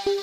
তিলোত্তমার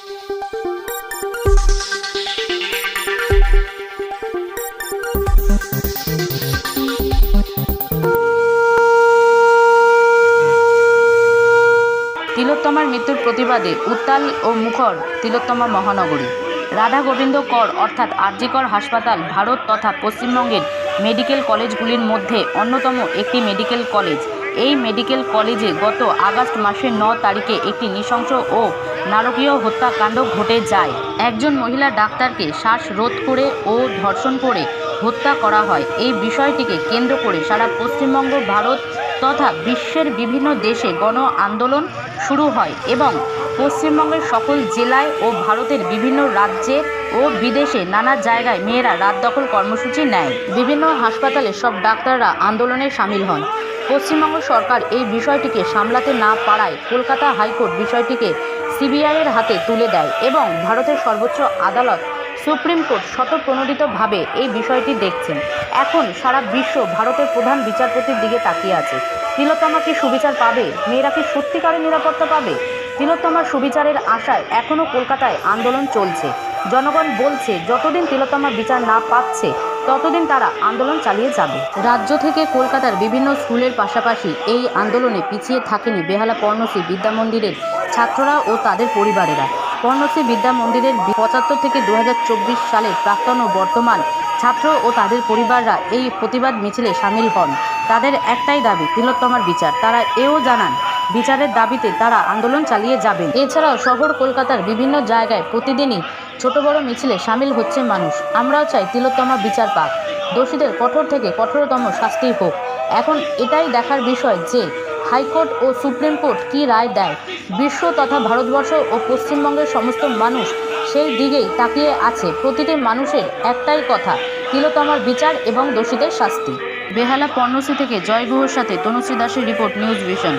মৃত্যুর প্রতিবাদে উত্তাল ও মুখর তিলোত্তমা মহানগরী। রাধা গোবিন্দ কর অর্থাৎ আরজিকর হাসপাতাল ভারত তথা পশ্চিমবঙ্গের মেডিকেল কলেজগুলির মধ্যে অন্যতম একটি মেডিকেল কলেজ। এই মেডিকেল কলেজে গত আগস্ট মাসের ন তারিখে একটি নৃশংস ও নারকীয় হত্যাকাণ্ড ঘটে যায়। একজন মহিলা ডাক্তারকে শ্বাসরোধ করে ও ধর্ষণ করে হত্যা করা হয়। এই বিষয়টিকে কেন্দ্র করে সারা পশ্চিমবঙ্গ, ভারত তথা বিশ্বের বিভিন্ন দেশে গণ আন্দোলন শুরু হয় এবং পশ্চিমবঙ্গের সকল জেলায় ও ভারতের বিভিন্ন রাজ্যে ও বিদেশে নানা জায়গায় মেয়েরা রাত দখল কর্মসূচি নেয়। বিভিন্ন হাসপাতালে সব ডাক্তাররা আন্দোলনে সামিল হন। পশ্চিমবঙ্গ সরকার এই বিষয়টিকে সামলাতে না পারায় কলকাতা হাইকোর্ট বিষয়টিকে সিবিআইয়ের হাতে তুলে দেয় এবং ভারতের সর্বোচ্চ আদালত সুপ্রিম কোর্ট শতপ্রণোদিতভাবে এই বিষয়টি দেখছেন। এখন সারা বিশ্ব ভারতের প্রধান বিচারপতির দিকে তাকিয়ে আছে। তিলোত্তমা কি সুবিচার পাবে? মেয়েরা কি সত্যিকারের নিরাপত্তা পাবে? তিলোত্তমার সুবিচারের আশায় এখনও কলকাতায় আন্দোলন চলছে। জনগণ বলছে, যতদিন তিলোত্তমা বিচার না পাচ্ছে ততদিন তারা আন্দোলন চালিয়ে যাবে। রাজ্য থেকে কলকাতার বিভিন্ন স্কুলের পাশাপাশি এই আন্দোলনে পিছিয়ে থাকেনি বেহালা পর্ণশ্রী বিদ্যা মন্দিরের ছাত্ররা ও তাদের পরিবারেরা। পর্ণশ্রী বিদ্যা মন্দিরের পঁচাত্তর থেকে দু হাজার চব্বিশ সালের প্রাক্তন ও বর্তমান ছাত্র ও তাদের পরিবাররা এই প্রতিবাদ মিছিলে সামিল হন। তাদের একটাই দাবি, তিলোত্তমার বিচার। তারা এও জানান, বিচারের দাবিতে তারা আন্দোলন চালিয়ে যাবেন। এছাড়াও শহর কলকাতার বিভিন্ন জায়গায় প্রতিদিনই ছোট বড় মিছিলে সামিল হচ্ছে মানুষ। আমরাও চাই তিলোত্তমা বিচার পাক। দোষীদের কঠোর থেকে কঠোরতম শাস্তি হোক। এখন এটাই দেখার বিষয় যে হাইকোর্ট ও সুপ্রিম কোর্ট কী রায় দেয়। বিশ্ব তথা ভারতবর্ষ ও পশ্চিমবঙ্গের সমস্ত মানুষ সেই দিকেই তাকিয়ে আছে। প্রতিটি মানুষের একটাই কথা, তিলোত্তমার বিচার এবং দোষীদের শাস্তি। বেহালা পর্ণশ্রী থেকে জয় গুহর সাথে তনুশ্রী দাসের রিপোর্ট, নিউজ ভিশন।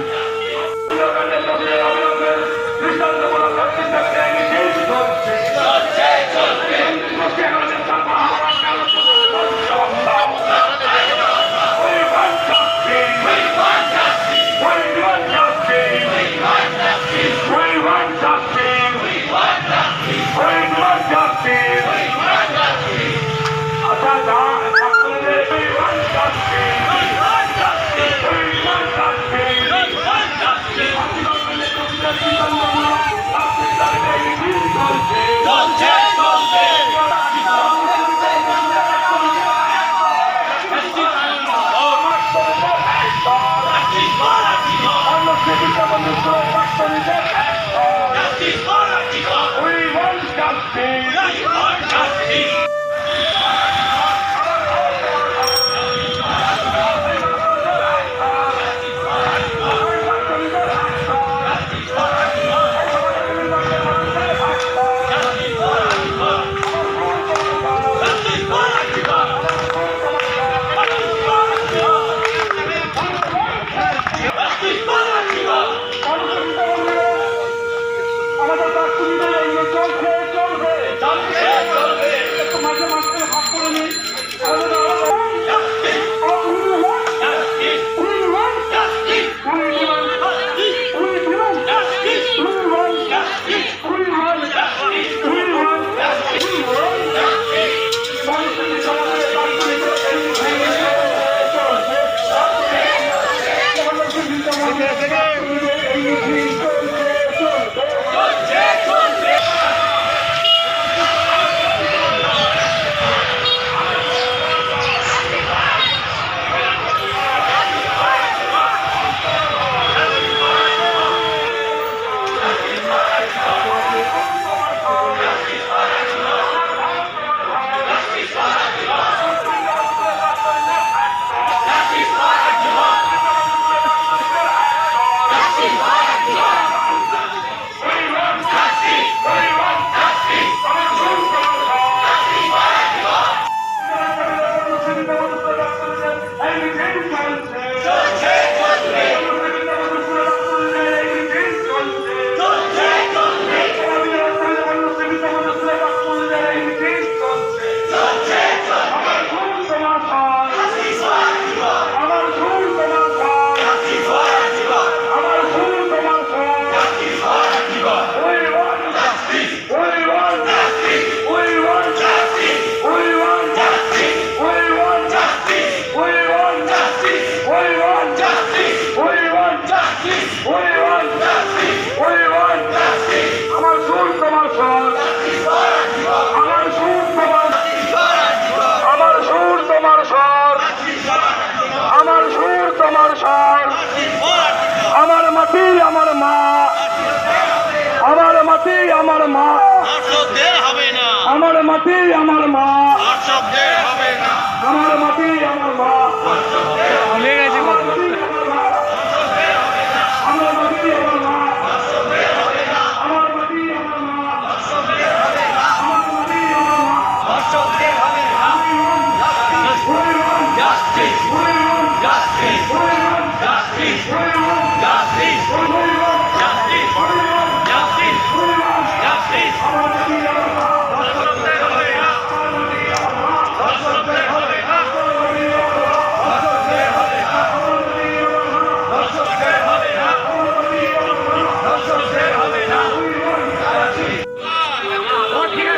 Don't দর্শন আমার মাটি আমার মা। আমার মাটি আমার মা। আমার মাটি আমার মা। আমার মাটি আমার মা।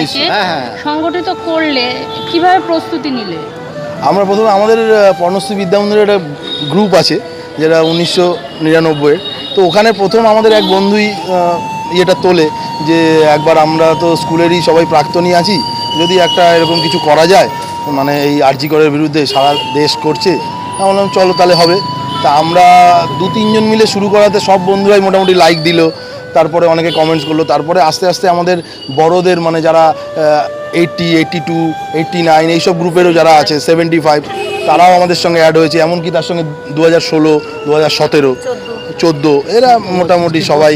নিশ্চয়ই। হ্যাঁ, হ্যাঁ। সংগঠিত করলে কীভাবে প্রস্তুতি নিলে আমরা প্রথমে আমাদের পর্ণশ্রী বিদ্যামন্দিরের একটা গ্রুপ আছে যেটা উনিশশো নিরানব্বইয়ের তো ওখানে প্রথম আমাদের এক বন্ধুই ইয়েটা তোলে যে একবার আমরা তো স্কুলেরই সবাই প্রাক্তনই আছি, যদি একটা এরকম কিছু করা যায় মানে এই আর্জিকরের বিরুদ্ধে সারা দেশ করছে আমি বললাম চলো তাহলে হবে। তা আমরা দু তিনজন মিলে শুরু করাতে সব বন্ধুরাই মোটামুটি লাইক দিল। তারপরে অনেকে কমেন্টস করল। তারপরে আস্তে আস্তে আমাদের বড়দের মানে যারা eighty eighty two eighty nine এইসব গ্রুপেরও যারা আছে সেভেন্টি ফাইভ তারাও আমাদের সঙ্গে অ্যাড হয়েছে। এমনকি তার সঙ্গে দু হাজার ষোলো দু হাজার সতেরো, চোদ্দ, এরা মোটামুটি সবাই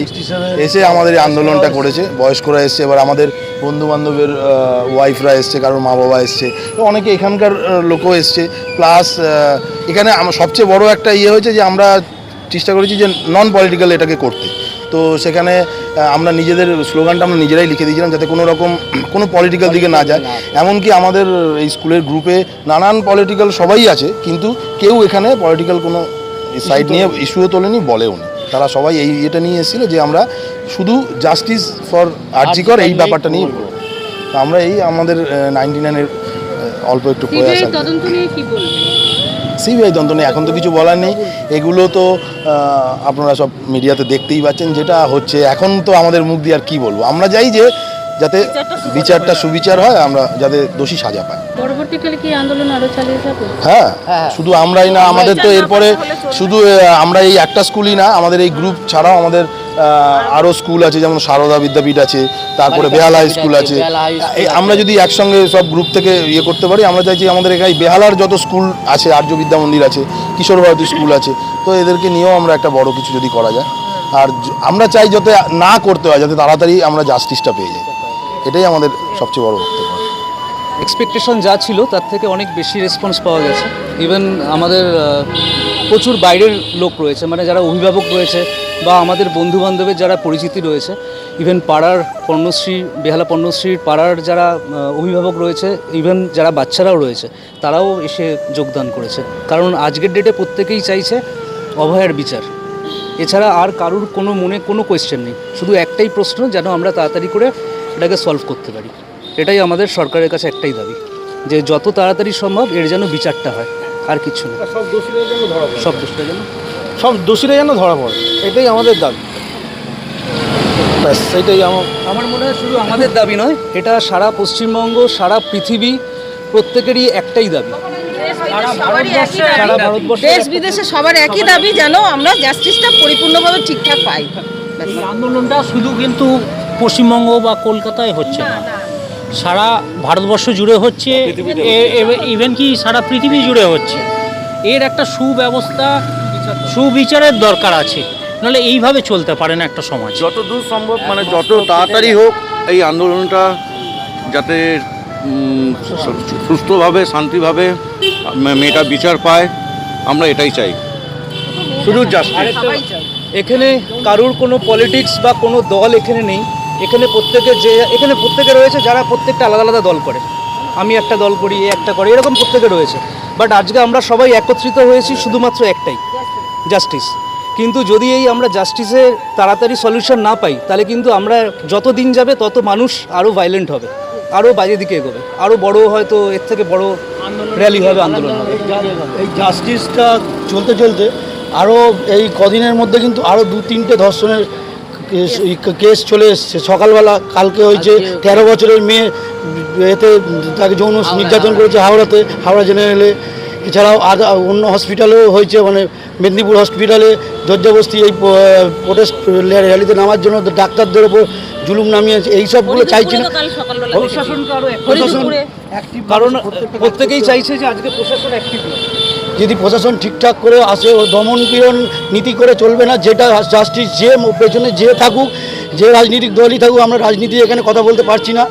এসে আমাদের আন্দোলনটা করেছে। বয়স্করা এসছে, এবার আমাদের বন্ধু বান্ধবের ওয়াইফরা এসছে, কারোর মা বাবা এসছে অনেকে এখানকার লোকও এসছে। প্লাস এখানে সবচেয়ে বড় একটা ইয়ে হয়েছে যে আমরা চেষ্টা করেছি যে নন পলিটিক্যাল এটাকে করতে। তো সেখানে আমরা নিজেদের স্লোগানটা আমরা নিজেরাই লিখে দিয়েছিলাম যাতে কোনো রকম কোনো পলিটিক্যাল দিকে না যায়। এমনকি আমাদের এই স্কুলের গ্রুপে নানান পলিটিক্যাল সবাই আছে কিন্তু কেউ এখানে পলিটিক্যাল কোনো সাইড নিয়ে ইস্যুও তোলেনি বলেও নি। তারা সবাই এই এটা নিয়ে এসেছিল যে আমরা শুধু জাস্টিস ফর আর্জিকর এই ব্যাপারটা নিয়ে তো আমরা এই আমাদের নাইনটি নাইনের অল্প একটু। তদন্ত নিয়ে কি বলবেন? সিবিআই তদন্ত নেই। এখন তো কিছু বলার নেই। এগুলো তো আপনারা সব মিডিয়াতে দেখতেই পাচ্ছেন যেটা হচ্ছে। এখন তো আমাদের মুখ দিয়ে আর কি বলব? আমরা যাই যে যাতে বিচারটা সুবিচার হয়। আমরা যাতে দোষী সাজা পায় পরবর্তীকালে কি আন্দোলন আরও চালিয়ে যাবে? হ্যাঁ শুধু আমরাই না আমাদের তো এরপরে শুধু আমরা এই একটা স্কুলই না আমাদের এই গ্রুপ ছাড়াও আমাদের আহ, আরও স্কুল আছে যেমন সারদা বিদ্যাপীঠ আছে তারপরে বেহালা হাই স্কুল আছে। আমরা যদি একসঙ্গে সব গ্রুপ থেকে ইয়ে করতে পারি আমরা চাইছি আমাদের এখানে বেহালার যত স্কুল আছে আর্য বিদ্যা মন্দির আছে কিশোর ভারতী স্কুল আছে তো এদেরকে নিয়েও আমরা একটা বড় কিছু যদি করা যায়। আর আমরা চাই যাতে না করতে হয় যাতে তাড়াতাড়ি আমরা জাস্টিসটা পেয়ে যাই। এটাই আমাদের সবচেয়ে বড় বক্তব্য। এক্সপেকটেশন যা ছিল তার থেকে অনেক বেশি রেসপন্স পাওয়া গেছে। ইভেন আমাদের প্রচুর বাইরের লোক রয়েছে মানে যারা অভিভাবক রয়েছে বা আমাদের বন্ধু বান্ধবের যারা পরিচিতি রয়েছে ইভেন পাড়ার পর্ণশ্রী বেহালা পর্ণশ্রীর পাড়ার যারা অভিভাবক রয়েছে ইভেন যারা বাচ্চারাও রয়েছে তারাও এসে যোগদান করেছে। কারণ আজকের ডেটে প্রত্যেকেই চাইছে অভয়ের বিচার। এছাড়া আর কারুর কোনো মনে কোনো কোয়েশ্চেন নেই। শুধু একটাই প্রশ্ন যেন আমরা তাড়াতাড়ি করে এটাকে সলভ করতে পারি। এটাই আমাদের সরকারের কাছে একটাই দাবি যে যত তাড়াতাড়ি সম্ভব এর যেন বিচারটা হয় আর কিছু না। সব দোষীরা যেন ধরা সব দোষটা যেন সব দোষীরা যেন ধরা পড়ে এটাই আমাদের দাবি। ব্যাস এটাই আমার আমার মনে হয় শুধু আমাদের দাবি নয় এটা সারা পশ্চিমবঙ্গ সারা পৃথিবী প্রত্যেকেরই একটাই দাবি। সারা ভারতবর্ষে দেশ বিদেশে সবার একই দাবি যেন আমরা জাস্টিসটা পরিপূর্ণভাবে ঠিকঠাক পাই। এই আন্দোলনটা শুধু কিন্তু পশ্চিমবঙ্গ বা কলকাতায় হচ্ছে না। সারা ভারতবর্ষ জুড়ে হচ্ছে ইভেন কি সারা পৃথিবী জুড়ে হচ্ছে। এর একটা সুব্যবস্থা সুবিচারের দরকার আছে। নাহলে এইভাবে চলতে পারে না একটা সমাজ। যত দূর সম্ভব মানে যত তাড়াতাড়ি হোক এই আন্দোলনটা যাতে সুস্থভাবে শান্তিভাবে মেয়েটা বিচার পায় আমরা এটাই চাই। শুধু জাস্টিস এখানে কারুর কোনো পলিটিক্স বা কোনো দল এখানে নেই। এখানে প্রত্যেকে যে এখানে প্রত্যেকে রয়েছে যারা প্রত্যেকটা আলাদা আলাদা দল করে। আমি একটা দল করি এ একটা করে এরকম প্রত্যেকে রয়েছে। বাট আজকে আমরা সবাই একত্রিত হয়েছি শুধুমাত্র একটাই। জাস্টিস কিন্তু যদি এই আমরা জাস্টিসের তাড়াতাড়ি সলিউশন না পাই তাহলে কিন্তু আমরা যত দিন যাবে তত মানুষ আরও ভাইলেন্ট হবে আরও বাজে দিকে এগোবে আরও বড় হয়তো এর থেকে বড় র্যালি হবে আন্দোলন হবে। এই জাস্টিসটা চলতে চলতে আরও এই কদিনের মধ্যে কিন্তু আরও দু তিনটে ধর্ষণের কেস- কেস চলে এসছে। সকালবেলা কালকে হয়েছে তেরো বছরের মেয়ে এতে তাকে যৌন নির্যাতন করেছে হাওড়াতে হাওড়া জেনারেলে এছাড়াও আর অন্য হসপিটালেও হয়েছে মানে মেদিনীপুর হসপিটালে জর্জাবস্তি এই প্রোটেস্ট র্যালিতে নামার জন্য ডাক্তারদের ওপর জুলুম নামিয়েছে এই সবগুলো চাইছি না। কারণ প্রত্যেকেই চাইছে যে আজকে প্রশাসন অ্যাক্টিভ যদি প্রশাসন ঠিকঠাক করে আসে ও দমন পীড়ন নীতি করে চলবে না যেটা জাস্টিস যে পেছনে যে থাকুক যে রাজনৈতিক দলই থাকুক আমরা রাজনীতি এখানে কথা বলতে পারছি না।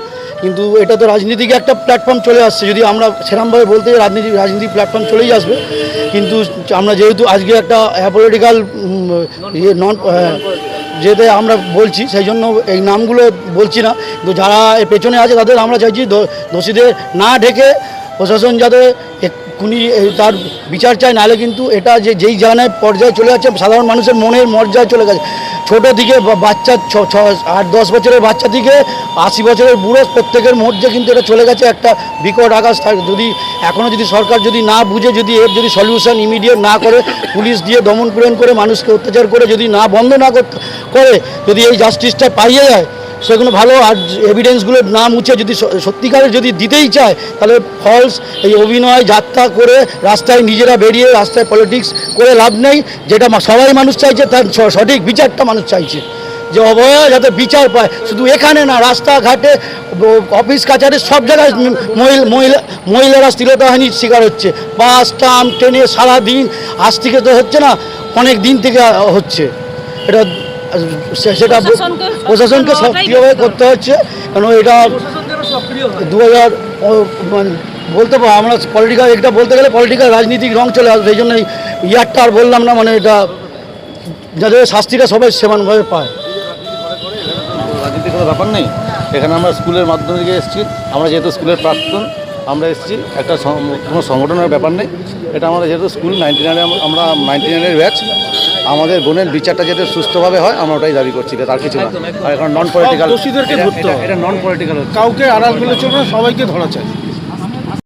কিন্তু এটা তো রাজনীতিকে একটা প্ল্যাটফর্ম চলে আসছে। যদি আমরা সেরমভাবে বলতে রাজনীতি রাজনীতি প্ল্যাটফর্ম চলেই আসবে। কিন্তু আমরা যেহেতু আজকে একটা অ্যাপোলিটিক্যাল ইয়ে নন যেতে আমরা বলছি, সেই জন্য এই নামগুলো বলছি না। কিন্তু যারা পেছনে আছে, তাদের আমরা চাইছি দোষীদের না ঢেকে প্রশাসন যাতে এই তার বিচার চায়, নাহলে কিন্তু এটা যে যেই জায়গায় পর্যায়ে চলে যাচ্ছে, সাধারণ মানুষের মনের মর্যাদায় চলে গেছে। ছোট বা- বাচ্চা ছ ছ, আট, দশ বছরের বাচ্চা থেকে আশি বছরের বুড়ো, প্রত্যেকের মধ্যে কিন্তু এটা চলে গেছে একটা বিকট আকাশ। থাকে যদি এখনও যদি সরকার যদি না বুঝে, যদি এর যদি সলিউশন ইমিডিয়েট না করে, পুলিশ দিয়ে দমন পীড়ন করে, মানুষকে অত্যাচার করে, যদি না বন্ধ না করে, যদি এই জাস্টিসটা পাইয়ে যায় সেগুলো ভালো, আর এভিডেন্সগুলোর নাম মুছে যদি সত্যিকারের যদি দিতেই চায়, তাহলে ফলস এই অভিনয়, যাত্রা করে রাস্তায় নিজেরা বেরিয়ে রাস্তায় পলিটিক্স করে লাভ নেই, যেটা সবাই মানুষ চাইছে, তার সঠিক বিচারটা মানুষ চাইছে। যে অবয়া যাতে বিচার পায়, শুধু এখানে না, রাস্তাঘাটে অফিস কাছারি সব জায়গায় মহিলা মহিলা, মহিলারা শ্লীলতাহানির শিকার হচ্ছে। বাস, ট্রাম, ট্রেনে সারাদিন, আজ থেকে তো হচ্ছে না, অনেক দিন থেকে হচ্ছে। এটা সেটা প্রশাসনকে প্রশাসনকে সক্রিয় সক্রিয়ভাবে করতে হচ্ছে কারণ এটা দু হাজার মানে বলতে পারো আমরা পলিটিক্যাল এটা বলতে গেলে পলিটিক্যাল রাজনীতিক রং চলে আসবে এই জন্য ইয়ারটা আর বললাম না মানে এটা যাদের শাস্তিটা সবাই সমানভাবে পায়। রাজনীতি কোনো ব্যাপার নেই। এখানে আমরা স্কুলের মাধ্যমে থেকে এসেছি আমরা যেহেতু স্কুলের প্রাক্তন আমরা এসেছি একটা কোনো সংগঠনের ব্যাপার নেই। এটা আমাদের যেহেতু স্কুল নাইনটি নাইনে আমরা নাইনটি নাইনের ব্যাচ আমাদের বোনের বিচারটা যাতে সুস্থভাবে হয় আমরা ওটাই দাবি করছি তার কিছু না। আর এখন নন পলিটিক্যাল দোষীদেরকে ধরতে এটা নন পলিটিক্যাল কাউকে আড়াল বলে চলবে সবাইকে ধরা চাই।